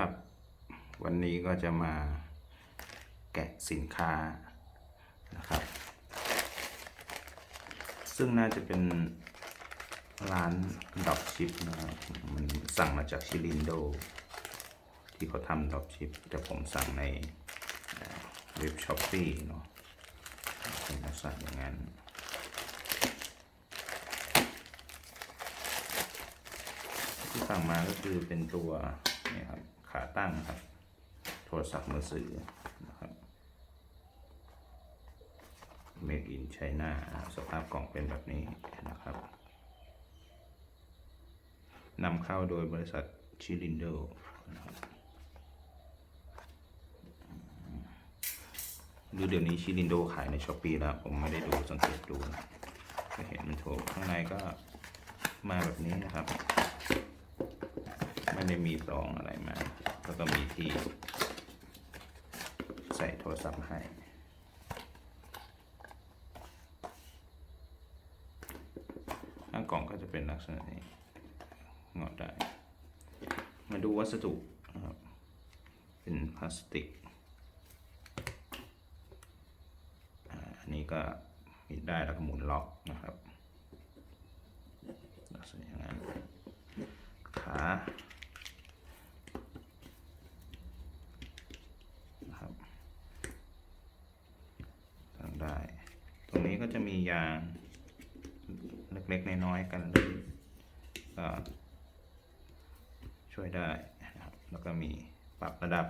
ครับ วันนี้ก็จะมาแกะสินค้านะครับ ซึ่งน่าจะเป็นร้านดอกชิปนะครับมันสั่งมาจากชิลินโด ที่เขาทำดอกชิป แต่ผมสั่งในเว็บช้อปปี้เนาะเป็นลักษณะอย่างนั้นที่สั่งมาก็คือเป็นตัวนี่ครับ ขาตั้งครับ โทรศัพท์มือถือนะครับ Made in China สภาพกล่องเป็นแบบนี้นะครับนำเข้าโดยบริษัทชิลินโดนะครับดูเดี๋ยวนี้ชิลินโดขายในช้อปปีแล้ว ผมไม่ได้ดูสังเกตดูนะเห็นมันโถข้างในก็มาแบบนี้นะครับ ไม่ได้มีซองอะไรมา แล้วก็มีที่ใส่โทรศัพท์ให้ ข้างกล่องก็จะเป็นลักษณะนี้งอดได้ มาดูวัสดุนะครับ เป็นพลาสติก อันนี้ก็มีได้แล้วก็หมุนล็อกนะครับลักษณะอย่างนั้นขานะครับตั้งได้ ตรงนี้ ก็จะมียางเล็กๆน้อยๆกันเลยก็ช่วยได้นะครับ แล้วก็มีปรับระดับ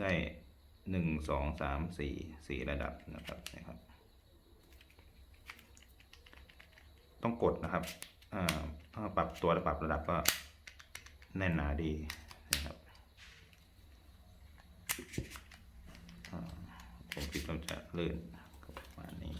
ได้หนึ่งสองสามสี่สี่ระดับนะครับนะครับ ต้องกดนะครับถ้าปรับตัวปรับระดับก็แน่นหนาดีนะครับผมคิดว่าจะลื่นก็ประมาณนี้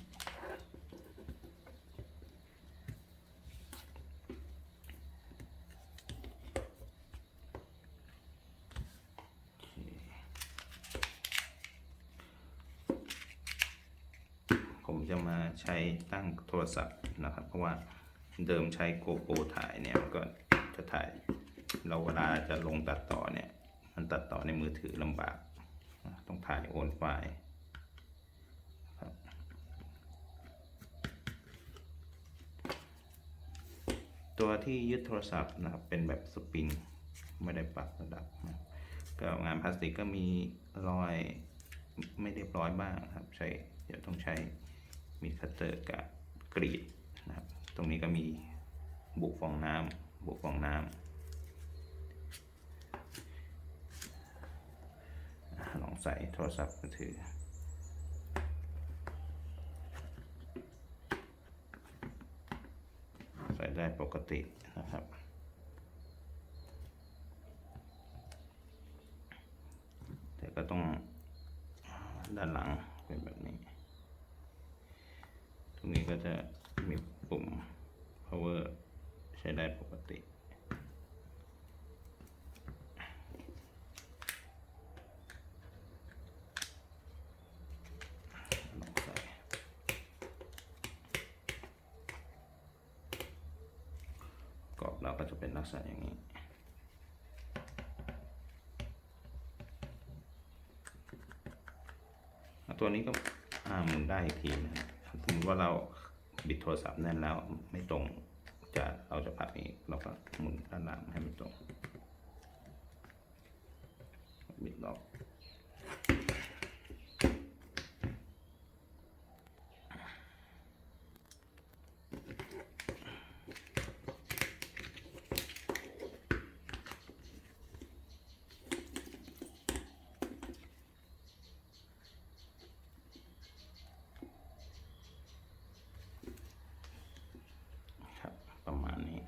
ผม จะมาใช้ตั้งโทรศัพท์นะครับ เพราะว่าเดิมใช้โกโปรถ่ายเนี่ยก็จะถ่ายเราเวลาจะลงตัดต่อเนี่ย มันตัดต่อในมือถือลำบาก ต้องถ่ายโอนไฟล์ตัวที่ยึดโทรศัพท์นะครับเป็นแบบสปริงไม่ได้ปรับระดับนะก็งานพลาสติกก็มีรอยไม่เรียบร้อยบ้างครับ ใช้เดี๋ยวต้องใช้ มีคัตเตอร์กับกรีดนะครับ ตรงนี้ก็มีบุกฟองน้ำบุกฟองน้ำลองใส่โทรศัพท์มือถือใส่ได้ปกตินะครับ แต่ก็ต้องด้านหลังเป็นแบบนี้ ตรงนี้ก็จะมีปุ่ม power ใช้ได้ปกติ ลองใส่กรอบ เราก็จะเป็นลักษณะอย่างนี้ ตัวนี้ก็อ่าหมุนได้อีกทีนะครับสมมติว่าเราบิดโทรศัพท์แน่นแล้วไม่ตรงจะเราจะพับอีกเราก็หมุนด้านหลังให้มันตรง บิดล็อกครับ ประมาณนี้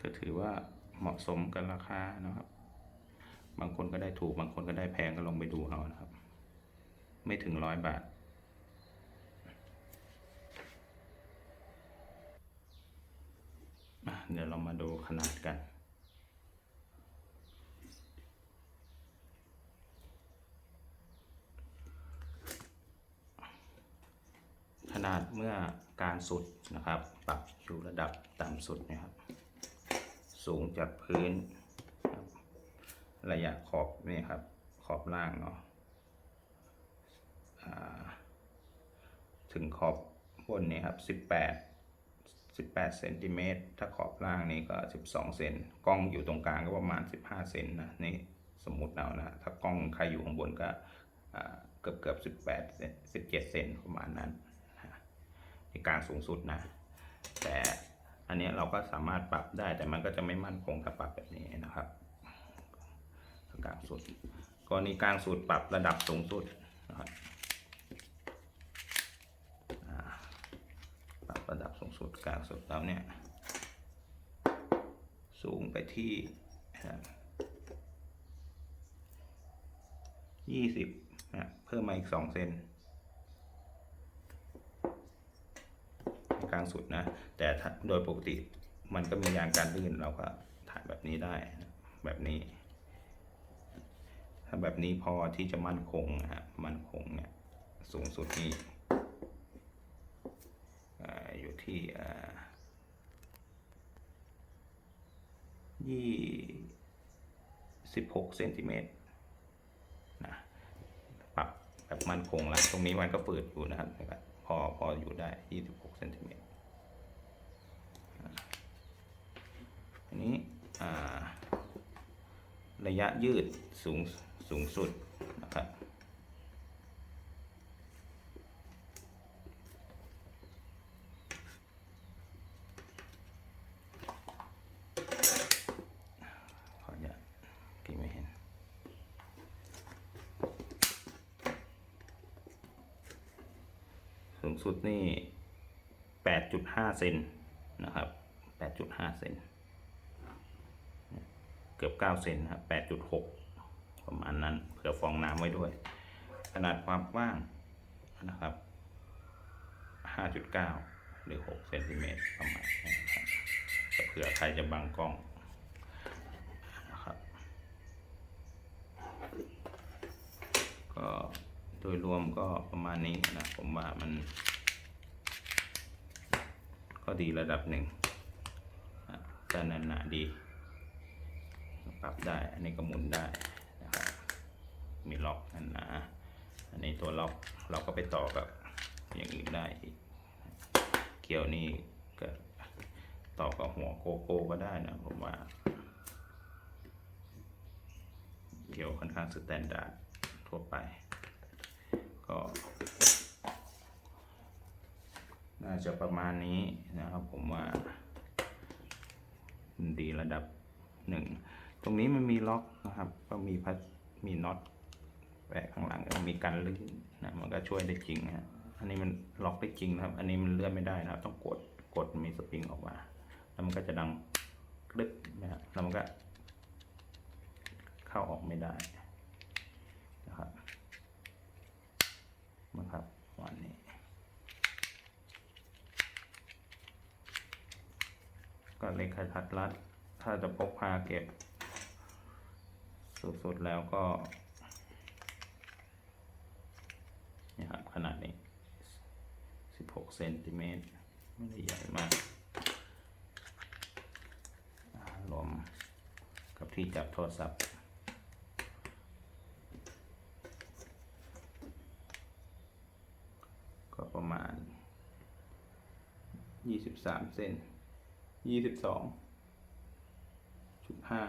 ก็ ถือว่าเหมาะสมกันราคานะครับ บางคนก็ได้ถูกบางคนก็ได้แพงก็ลองไปดูเอานะครับ ไม่ถึงร้อยบาท เดี๋ยวเรามาดูขนาดกันขนาดเมื่อการสุดนะครับ ปรับอยู่ระดับต่ำสุดนะครับ สูงจากพื้น ระยะขอบนี่ครับ ขอบล่างเนาะถึงขอบบนนี่ครับ 18 18เซนติเมตรถ้าขอบล่างนี่ก็ 12เซนกล้องอยู่ตรงกลางก็ประมาณ 15เซนนะนี่สมมุติเอานะ ถ้ากล้องใครอยู่ข้างบนก็เกือบเกือบ18เซน17เซนประมาณนั้นในกลางสูงสุดนะแต่ อันนี้เราก็สามารถปรับได้แต่มันก็จะไม่มั่นคงถ้าปรับแบบนี้นะครับกลางสุดกรณีกลางสุดปรับระดับสูงสุดนะครับปรับระดับสูงสุดกลางสุดแล้วเนี่ยสูงไปที่ยี่สิบนะเพิ่มมาอีกสองเซน กลางสุดนะ แต่โดยปกติมันก็มียางการลื่นเราก็ถ่ายแบบนี้ได้แบบนี้ ถ้าแบบนี้พอที่จะมั่นคงนะฮะมั่นคงเนี่ยสูงสุดนี่ออยู่ที่ยี่สิบหกเซนติเมตรนะปรับแบบมั่นคงแล้วตรงนี้มันก็เปิดอยู่นะครับ พอพออยู่ได้26เซนติเมตรอันนี้อ่ระยะยืดสูงสูงสุดนะครับ ขออนุญาตพี่ไม่เห็น สู งสุดนี่8.5เซนนะครับ8.5เซนเกือบ9เซนนะครับ8.6ประมาณนั้นเผื่อฟองน้ำไว้ด้วย ขนาดความกว้างนะครับ5.9หรือ6เซนติเมตรประมาณนี้นะครับเผื่อใครจะบังกล้องนะครับก็ ดยรวมก็ประมาณนี้นะผมว่ามัน ก็ดีระดับหนึ่งนะแต่หนาๆดี ปรับได้อันนี้ก็หมุนได้นะครับมีล็อกนั่นนะอันนี้ตัวล็อกเราก็ไปต่อกับอย่างอื่นได้อีกเกี่ยวนี่ก็ต่อกับหัวโกโก้ก็ได้นะผมว่า เกี่ยวค่อนข้างสแตนดาร์ดทั่วไป ก็น่าจะประมาณนี้นะครับผมว่าดีระดับหนึ่งตรงนี้มันมีล็อกนะครับ ก็มีพัดมีน็อตแปะข้างหลังมีกันลื่นนะมันก็ช่วยได้จริงนะอันนี้มันล็อกได้จริงนะครับ อันนี้มันเลื่อนไม่ได้นะครับ ต้องกดกดมีสปริงออกมา แล้วมันก็จะดังกรึ๊บนะครับแล้วมันก็ เข้าออกไม่ได้นะครับ นะครับวันนี้ ก็เล็กขทัดรัด ถ้าจะพกพาเก็บ สุดๆแล้วก็ นี่ครับ ขนาดนี้ 16 เซนติเมตร ไม่ได้ใหญ่มากรวมกับที่จับโทรศัพท์ ก็ประมาณ 23เซนยี่สิบสองจุดห้า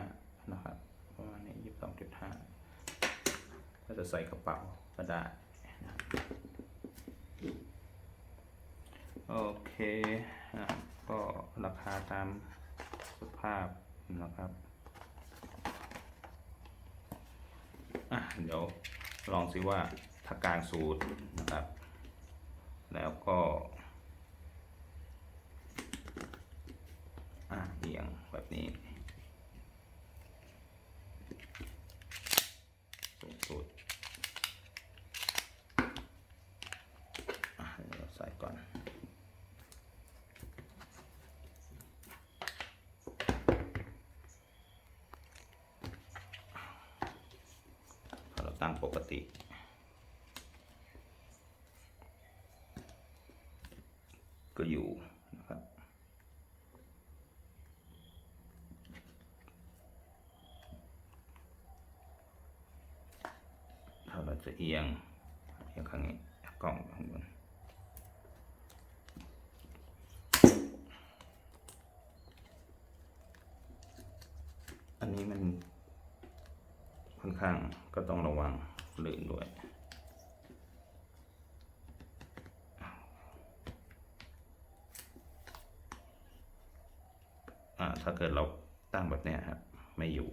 นะครับประมาณนี้ยี่สิบสองจุดห้าถ้าจะใส่กระเป๋าก็ได้นะโอเคนะครับก็ราคาตามสภาพนะครับอะเดี๋ยวลองสิว่าถ้ากลางสูตรนะครับ แล้วก็ เอียงแบบนี้สุดใส่ก่อน พอเราตั้งปกติก็อยู่ เราจะเอียงเอียงข้างนี้กล้องข้างบนอันนี้มันค่อนข้างก็ต้องระวังลื่นด้วยอ่าถ้าเกิดเราตั้งแบบนี้ครับ ไม่อยู่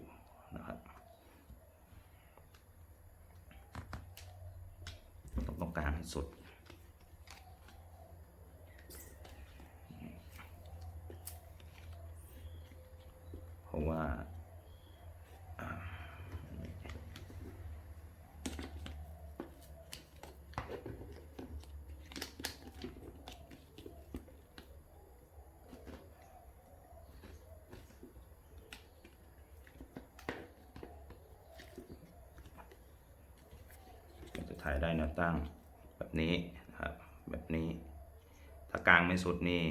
นะครับ ต้องตรง กลางให้สุด เพราะว่าถ่ายได้แนวตั้ง นี้นะครับแบบนี้ ถ้ากลางไม่สุดนี่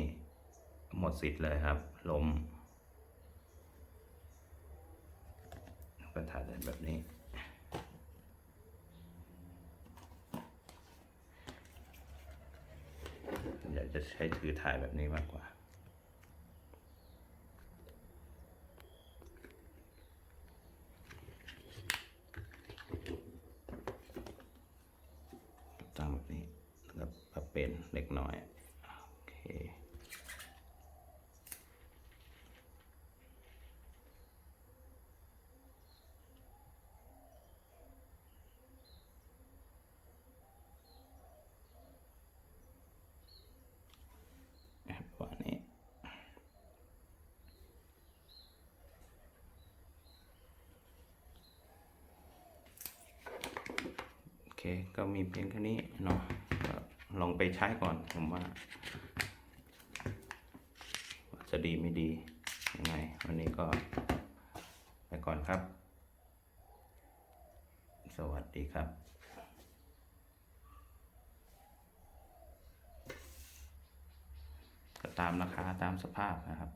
หมดสิทธิ์เลยครับล้มก็ถ่ายได้แบบนี้ อยากจะใช้ถือถ่ายแบบนี้มากกว่า ตั้งแบบนี้แล้วก็ปรับเป็นเล็กน้อย โอเค นะครับประมาณนี้ โอ เคก็มีเพียงแค่นี้เนาะลองไปใช้ก่อนผมว่าว่าจะดีไม่ดียังไง วันนี้ก็ไปก่อนครับ สวัสดีครับก็ตามราคาตามสภาพนะครับ